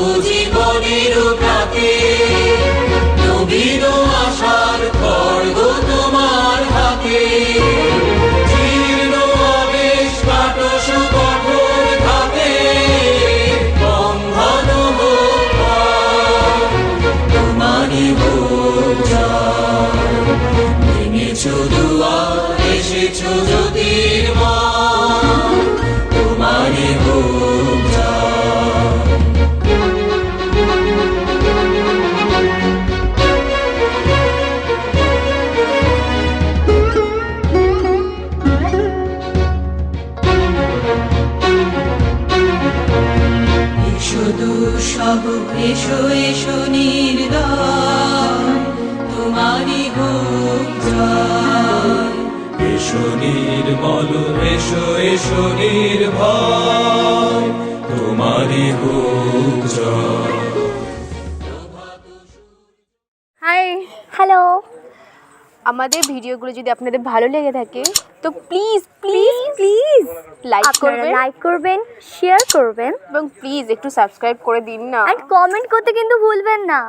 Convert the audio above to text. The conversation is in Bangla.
নবজীবনের প্রাতে নবীন তোমার হাতে। জীর্ণ আবেশ কাটো সুকঠোর ঘাতে বন্ধন তোমারই জ্যোতির্ময়। এসো দুঃসহ এসো এসো নির্দয় তোমারই জয়। এসো নির্মল এসো এসো নির্ভয় তোমারই হোক হাই হ্যালো। আমাদের ভিডিওগুলো যদি আপনাদের ভালো লেগে থাকে তো প্লিজ প্লিজ প্লিজ লাইক করবেন। লাইক করবেন শেয়ার করবেন। এবং প্লিজ একটু সাবস্ক্রাইব করে দিন না। আর কমেন্ট করতে কিন্তু ভুলবেন না।